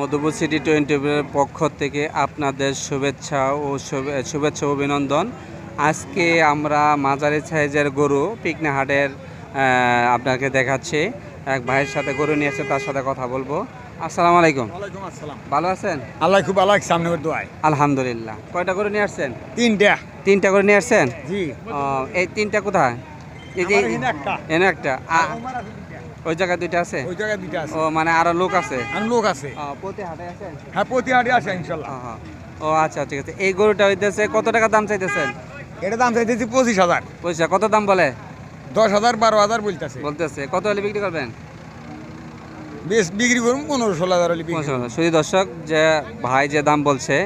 Madhupur city twenty পক্ষ থেকে আপনাদের শুভেচ্ছা ও শুভে- শুভেচ্ছা অভিনন্দন। আজকে আমরা মাঝারি সাইজের গরু পিকনা হাটের আহ, আপনাকে দেখাচ্ছি। এক ভাইয়ের সাথে গরু নিয়ে এসে তার সাথে কথা বলব। আসসালামু আলাইকুম। ভালো আছেন? আল্লাহ খুব আল্লাহ সামনে দোয়াই আলহামদুলিল্লাহ। কয়টা গরু নিয়ে আসছেন? তিনটা। তিনটা করে নিয়ে আসছেন? জি। এই তিনটা কোথায়? এই যে একটা। এনে একটা। ওই জায়গায় দুইটা আছে? ওই জায়গায় দুইটা আছে। ও মানে আরও লোক আছে? আর লোক আছে। প্রতি হাটে আছে? হ্যাঁ প্রতি হাটে আছে ইনশাল্লাহ। ও, আচ্ছা ঠিক আছে। এই গরুটা হইতেছে কত টাকা দাম চাইতেছেন? এটা দাম চাইতেছি পঁচিশ হাজার। পয়সা কত দাম বলে? দশ হাজার বারো হাজার বলতেছে। বলতেছে কত হলে বিক্রি করবেন? বেশ বিক্রি করুন পনেরো ষোলো হাজার হলে শুধু দর্শক যে ভাই যে দাম বলছে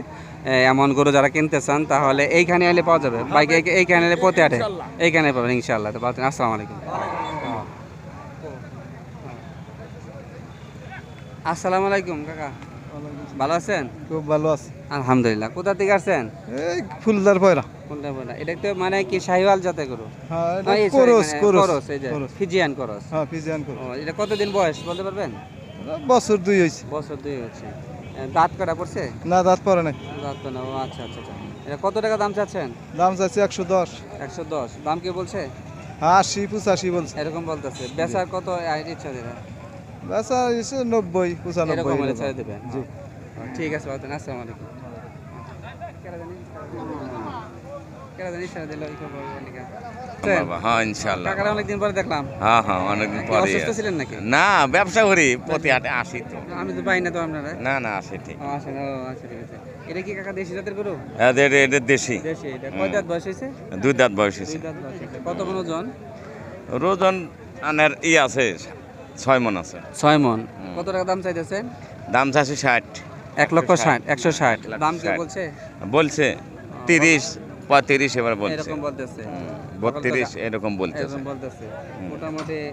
এমন গরু যারা কিনতে চান তাহলে এইখানে এলে পাওয়া যাবে। বাইক এইখানে এলে প্রতি হাটে। ইনশাল্লাহ। এইখানে পাবেন ইনশাআল্লাহ তো আসসালামু আলাইকুম। আসসালামু আলাইকুম কাকা। ভালো আছেন? খুব ভালো আছে। আলহামদুলিল্লাহ। কোথা থেকে আসছেন? এই ফুলদার পয়রা। কোনটা বলা এটা তো মানে কি শাহিওয়াল জাতে গরু? হ্যাঁ না, এই sorry, করস মানে করস করস, এই যে ফিজিয়ান করস। হ্যাঁ পিজিয়ান করস। এটা কতদিন বয়স বলতে পারবেন? বছর দুই হয়েছে। বছর দুই হচ্ছে এ, দাঁত কাটা পড়ছে? না দাঁত পরে নাই। দাঁত তো না ও আচ্ছা আচ্ছা আচ্ছা। এটা কত টাকা দাম চাচ্ছেন? দাম চাচ্ছে একশো দশ। একশো দশ। দাম কি বলছে? আশি পঁচাশি বলছে। এরকম বলতেছে। বেচার কত ইচ্ছা বেচা হয়েছে নব্বই পঁচানব্বই ছেড়ে দেবেন। জি। ঠিক আছে আসসালামু আলাইকুম। হ্যাঁ হ্যাঁ হ্যাঁ না ব্যবসা করি প্রতি হাটে আসি তো। আমি তো পাই না তো আপনারা। না না আসি ঠিক। ও আচ্ছা ও আচ্ছা ঠিক আছে। এটা কি কাকা দেশি জাতের গরু? এদের এদের দেশি। দেশি এটা কয় দাঁত বয়স হয়েছে? দুই দাঁত বয়স হয়েছে। কত কোন ওজন আনের ই আছে ছয় মন আছে। ছয় মন। কত টাকা দাম চাইতেছেন? দাম চাইছে ষাট। এক লক্ষ ষাট একশো ষাট। দাম কি বলছে? বলছে তিরিশ পঁয়ত্রিশ এবার বলছে। এরকম বলতেছে। বত্রিশ এরকম বলতেছে। বলতেছে। মোটামুটি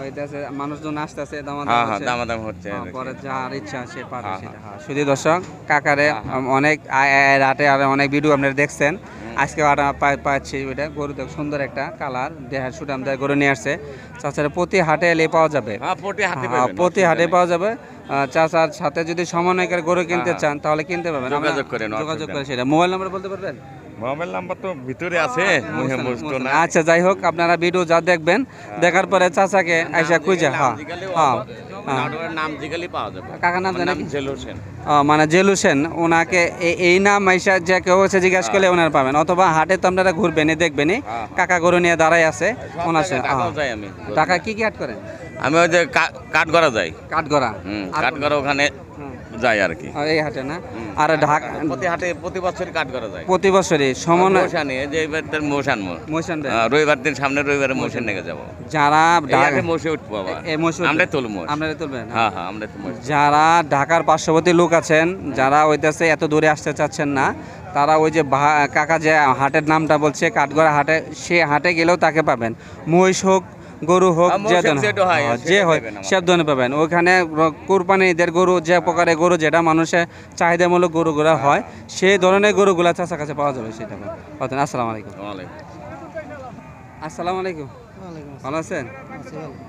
হইতেছে মানুষজন আসতেছে দাম দামাদাম হচ্ছে পরে যার ইচ্ছা সে পারে সেটা। শুধু দর্শক কাকারে অনেক আ- আ- রাতে আর অনেক ভিডিও আপনারা দেখছেন। আজকে পাচ্ছি ওইটা গরু দেখ সুন্দর একটা কালার দেহার দেয় গরু নিয়ে আসছে। প্রতি হাটে এলে পাওয়া যাবে। হ্যাঁ প্রতি হাতে হ্যাঁ, হাটে পাওয়া যাবে। চাচার সাথে যদি সমন্বয় গরু কিনতে হ্যাঁ, চান তাহলে কিনতে পারবেন যোগাযোগ করে সেটা। মোবাইল নাম্বার বলতে পারবেন? মোবাইল নাম্বার তো ভিতরে আছে না। আচ্ছা যাই হোক আপনারা ভিডিও যা দেখবেন দেখার পরে চাচাকে আইসা খুঁজে হ্যাঁ হ্যাঁ হ্যাঁ। কাকার নাম জানেন মানে জেলু সেন। ওনাকে এই নাম আইসা যে কেউ এসে জিজ্ঞাসা করলে ওনার পাবেন। অথবা হাটে তো আপনারা ঘুরবেন দেখবেন হ্যাঁ। কাকা গরু নিয়ে দাঁড়াই আছে ওনার হ্যাঁ। আমি। কি কি হাট করেন? আমি ওই যে কাঠ কাঠগড়া যাই। কাঠ হুম আর কাঠগড়া ওখানে যাই আর কি। এই হাটে না? আর ঢাকা প্রতি হাটে প্রতি বছর কাঠগড়া যায়। প্রতি বছরই সমন্বয় মোশানি যে এবার মোশান রবিবার দিন সামনে রবিবারে মোশন নিয়ে যাব। যারা এই ঢাকা হাটে মোশে উঠবো আবার। এ মসুর আমরা তুলব। মোষ তুলবেন হ্যাঁ হ্যাঁ আমরা যারা ঢাকার পার্শ্ববর্তী লোক আছেন যারা ওইটাছে এত দূরে আসতে চাচ্ছেন না তারা ওই যে কাকা যে হাটের নামটা বলছে কাঠগড়া হাটে সে হাটে গেলেও তাকে পাবেন। মহিষ হোক গরু হোক হ্যাঁ, যে হয়, হ্যাঁ, হয়। সব ধরনের পাবেন। ওইখানে র- কোরবানি ঈদের গরু যে প্রকারের গরু যেটা মানুষের চাহিদামূলক গরুগুলা হয়। সেই ধরনের গরুগুলা চাষা কাছে পাওয়া যাবে সেটা পাবেন আসসালামু আলাইকুম। ওয়ালাইকুম। আসসালামু আলাইকুম। ভালো আছেন?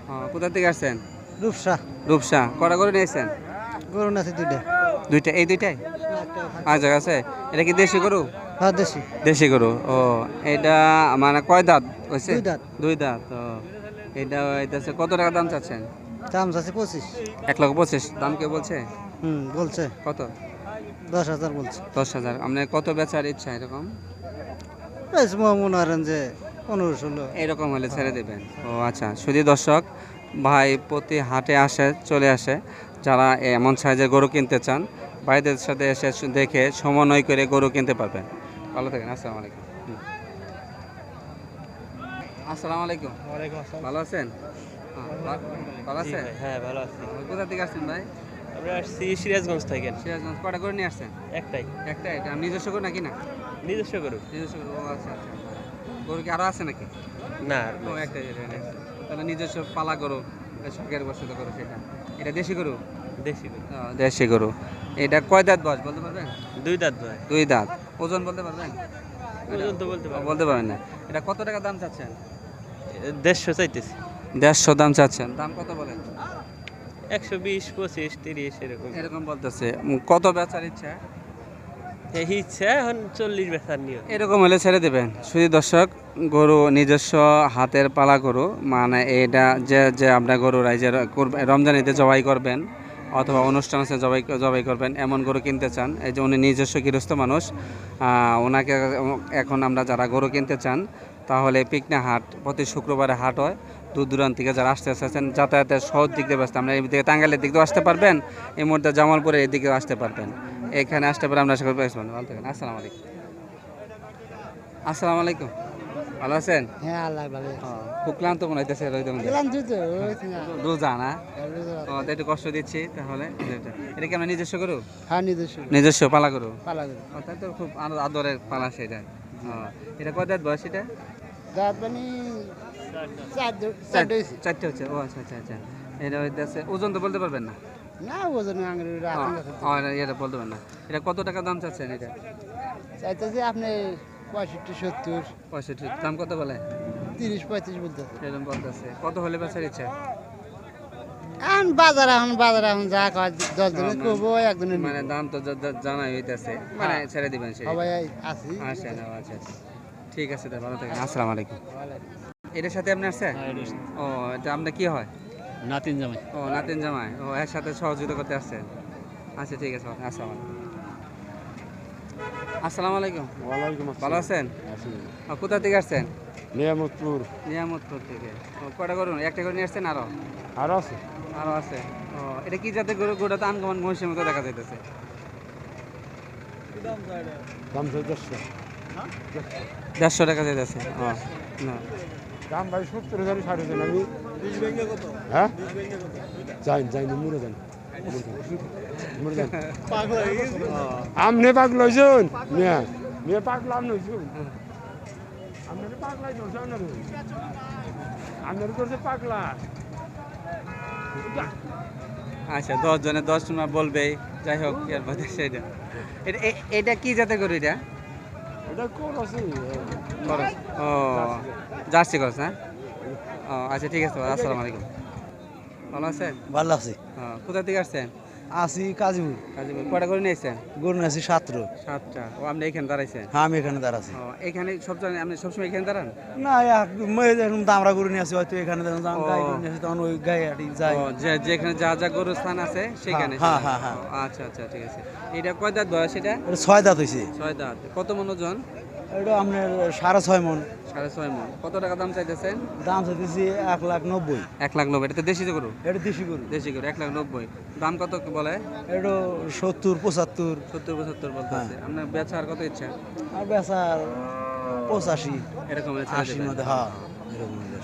হ্যাঁ কোথা থেকে আসছেন? রূপসা। রূপসা। কটা করে নিয়েছেন গরু আছে দুইটা। দুইটা এই দুইটাই? আচ্ছা আছে। এটা কি দেশি গরু? হ্যাঁ দেশি। দেশি গরু। ও এটা মানে কয় দাঁত হয়েছে? দুই দাঁত। দুই দাঁত ও। এটা হইতেছে কত টাকা দাম চাচ্ছেন? দাম আছে পঁচিশ। এক লক্ষ পঁচিশ। দাম কে বলছে? হুম বলছে। কত? দশ হাজার বলছে। দশ হাজার। আপনার কত বেচার ইচ্ছা এরকম? বেশ মনে করেন যে পনেরো ষোলো। এরকম হলে ছেড়ে দেবেন। ও আচ্ছা শুধু দর্শক ভাই প্রতি হাটে আসে চলে আসে। যারা এমন সাইজের গরু কিনতে চান ভাইদের সাথে এসে দেখে সমন্বয় করে গরু কিনতে পারবেন। ভালো থাকেন আসসালামু আলাইকুম। আসসালামু আলাইকুম। ভালো আছেন? হ্যাঁ, ভালো আছেন? হ্যাঁ ভালো আছি। কোথা থেকে আসছেন ভাই? আমরা আসছি সিরাজগঞ্জ থেকে। সিরাজগঞ্জ কটা করে নিয়ে আসছেন? একটাই। একটা এটা নিজস্ব গরু নাকি না? নিজস্ব গরু। নিজস্ব গরু আচ্ছা আচ্ছা। গরু কি আরও আছে নাকি? না ও একটাই। তাহলে নিজস্ব পালা গরু শখের বসত গরু সেটা। এটা দেশি গরু? দেশি গরু। দেশি গরু। এটা কয় দাঁত বয়স বলতে পারবেন? দুই দাঁত ভাই দুই দাঁত। ওজন বলতে পারবেন? ওজন তো বলতে বলতে পারবেন না। এটা কত টাকা দাম চাচ্ছেন? দেড়শো চাইতেছি। দেড়শো দাম চাচ্ছেন দাম কত বলেন? একশো বিশ পঁচিশ তিরিশ এরকম। এরকম বলতেছে। কত বেচার ইচ্ছা? এই ইচ্ছা এখন চল্লিশ বেচার নিয়ম। এরকম হলে ছেড়ে দেবেন। শুধু দর্শক গরু নিজস্ব হাতের পালা গরু মানে এটা যে যে আপনার গরু রাইজের রমজানিতে জবাই করবেন অথবা অনুষ্ঠান আছে জবাই জবাই করবেন এমন গরু কিনতে চান এই যে উনি নিজস্ব গৃহস্থ মানুষ ওনাকে এখন আমরা যারা গরু কিনতে চান তাহলে পিকনা হাট প্রতি শুক্রবারে হাট হয়। দূর দূরান্ত থেকে যারা আসতে আসতেছেন যাতায়াতের সহজ দিক দিয়ে ব্যস্ত। আমরা এই দিকে টাঙ্গাইলের দিক দিয়ে আসতে পারবেন এই মুহূর্তে জামালপুরের এই দিকেও আসতে পারবেন। এখানে আসতে পারে আমরা আশা করি পেয়েছেন ভালো থাকেন। আসসালামু আলাইকুম। আসসালামু আলাইকুম। ভালো আছেন? হ্যাঁ আল্লাহ ভালো খুব ক্লান্ত মনে হইতেছে। রোজা না? একটু কষ্ট দিচ্ছি তাহলে। এটা- কি আমরা নিজস্ব করু হ্যাঁ নিজস্ব নিজস্ব পালা করু পালা করে তাই তো খুব আদ- আদরের পালা সেটা। এটা কয় দাঁত বয়স এটা? চারটে হচ্ছে ও আচ্ছা আচ্ছা আচ্ছা। এটা হইতেছে ওজন তো বলতে পারবেন না? না ওজন এটা- বলতে পারবেন না। এটা কত টাকা দাম চাচ্ছেন এটা? চাইতেছে আপনি পঁয়ষট্টি সত্তর। পঁয়ষট্টি দাম কত বলে? তিরিশ পঁয়ত্রিশ বলতেছে। এরকম বলতেছে। কত হলে বেচার ইচ্ছা? এখন বাজার এখন বাজার এখন যা কয় দশ জনের করব একজনের মানে দাম তো জানাই হইতেছে। মানে ছেড়ে দিবেন সেটা সবাই আছি। আচ্ছা আচ্ছা আচ্ছা। ঠিক আছে তাই ভালো থাকেন। আসসালামু আলাইকুম। এটার সাথে আপনি আসছেন? ও এটা আপনার কি হয়? নাতিন জামাই। ও নাতিন জামাই। ও এর সাথে সহযোগিতা করতে আসছেন? আচ্ছা ঠিক আছে আসসালামু আলাইকুম। আসসালামু আলাইকুম। ওয়ালাইকুম ভালো আছেন? কোথা থেকে আসছেন? নিয়ামতপুর। নিয়ামতপুর থেকে। ও কটা করুন একটা করে নিয়ে আসছেন আরও? আর আছে। আরও আছে। ও এটা কি জাতের গরু? গরুটা তো আনকমন মহিষের মতো দেখা যাইতেছে। দাম চৌদ্দশো দেড়শো টাকা না। দাম ভাই সত্তর হাজার সাড়ে দেন আমি হ্যাঁ? যাই যাই মুড়ে যান। আমনে পাগল হইছুন মিয়া মিয়া পাগল আমনে আমনে পাগলা। আচ্ছা দশ জনে দশ জন বলবে যাই হোক এর বাদে সেটা এটা এটা কি যাতে গরু এটা? ও জার্সি খরচ না ও আচ্ছা ঠিক আছে আসসালামু আলাইকুম ভালো আছেন ভালো আছি। হ্যাঁ কোথা থেকে আসছেন আছি কাজীপুর কাজীপুর কটা করে নিয়েছেন? গরু সাতরো সাতটা। ও আপনি এখানে দাঁড়াইছেন? হ্যাঁ আমি এখানে এখানে সব আপনি সবসময় এখানে দাঁড়ান? না এখন দামরা গরু নিয়ে আসি হয়তো এখানে যখন গাই গরু নিয়ে আসি তখন ওই গায়ে হাঁটি যাই যেখানে যা যা গরুর স্থান আছে সেখানে হ্যাঁ, হ্যাঁ, হ্যাঁ। আচ্ছা আচ্ছা ঠিক আছে। এটা কয় দাঁত বয়স এটা? ছয় দাঁত হয়েছে ছয় দাঁত। কত মন ওজন? এটা আপনার সাড়ে ছয় মন। সাড়ে ছয় মন। কত টাকা দাম চাইতেছেন? দাম চাইতেছি এক লাখ নব্বই। এক লাখ নব্বই। এটা তো দেশি গরু? এটা দেশি গরু। দেশি গরু এক লাখ নব্বই। দাম কত বলে? এটা সত্তর পঁচাত্তর। সত্তর পঁচাত্তর বলতেছে। আপনার বেচার কত ইচ্ছা? আর বেচার পঁচাশি। এরকম আশির মধ্যে হ্যাঁ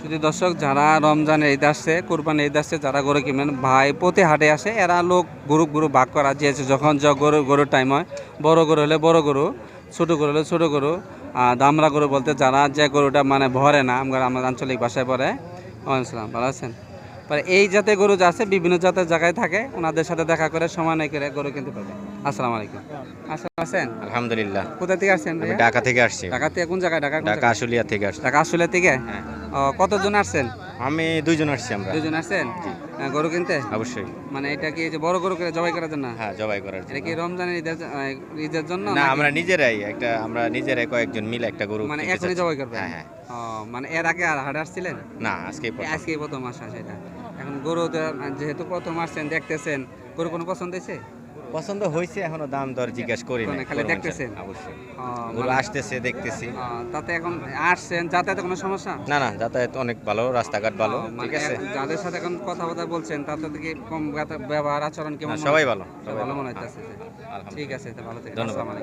শুধু দর্শক যারা রমজানের ঈদ আসছে কোরবানি ঈদ আসছে যারা গরু কিনবেন ভাই প্রতি হাটে আসে এরা লোক গ্রুপ গ্রুপ ভাগ করা যে যখন যা গরু গরুর টাইম হয় বড় গরু হলে বড় গরু। ছোট গরু হলে ছোট গরু আর দামরা গরু বলতে যারা যে গরুটা মানে ভরে না আমরা আমার আঞ্চলিক ভাষায় পড়ে ওয়ালাইকুম ভালো আছেন? পরে এই জাতের গরু যা আছে বিভিন্ন জাতের জায়গায় থাকে ওনাদের সাথে দেখা করে সময় নেই করে গরু কিনতে পারবে। আসসালামু আলাইকুম। আসসালাম আছেন? আলহামদুলিল্লাহ। কোথা থেকে আসছেন ঢাকা থেকে আসছি। ঢাকা থেকে কোন জায়গায়? ঢাকা ঢাকা? আশুলিয়া থেকে আসছি। ঢাকা আসলে থেকে? হ্যাঁ। কতজন আসছেন? আমি দুইজন আসছি আমরা। দুজন আসছেন? গরু কিনতে? অবশ্যই। মানে এটা কি যে বড় গরু করে জবাই করার জন্য? হ্যাঁ জবাই করার এটা জন্য। কি রমজানের ঈদের ঈদের জন্য না আমরা নিজেরাই একটা আমরা নিজেরাই কয়েকজন মিলে একটা গরু মানে এখনই জবাই করবেন? হ্যাঁ হ্যাঁ। মানে এর আগে আর হাট আসছিলেন? না আজকে আজকে প্রথম আসা সেটা। এখন গরু যেহেতু প্রথম আসছেন দেখতেছেন গরু কোনো পছন্দ হয়েছে? পছন্দ হয়েছে এখনও দাম দর জিজ্ঞেস করি না খালি দেখতেছেন? অবশ্যই। গরু আসতেছে দেখতেছি। তাতে এখন আসছেন যাতায়াতে কোনো সমস্যা? না না যাতায়াত অনেক ভালো রাস্তাঘাট ভালো মানে ঠিক আছে? যাদের সাথে এখন কথাবার্তা বলছেন তাতে থেকে কম ব্যবহার আচরণ কেমন সবাই ভালো সবাই ভালো মনে হচ্ছে ঠিক আছে তো ভালো থেকে ধন্যবাদ।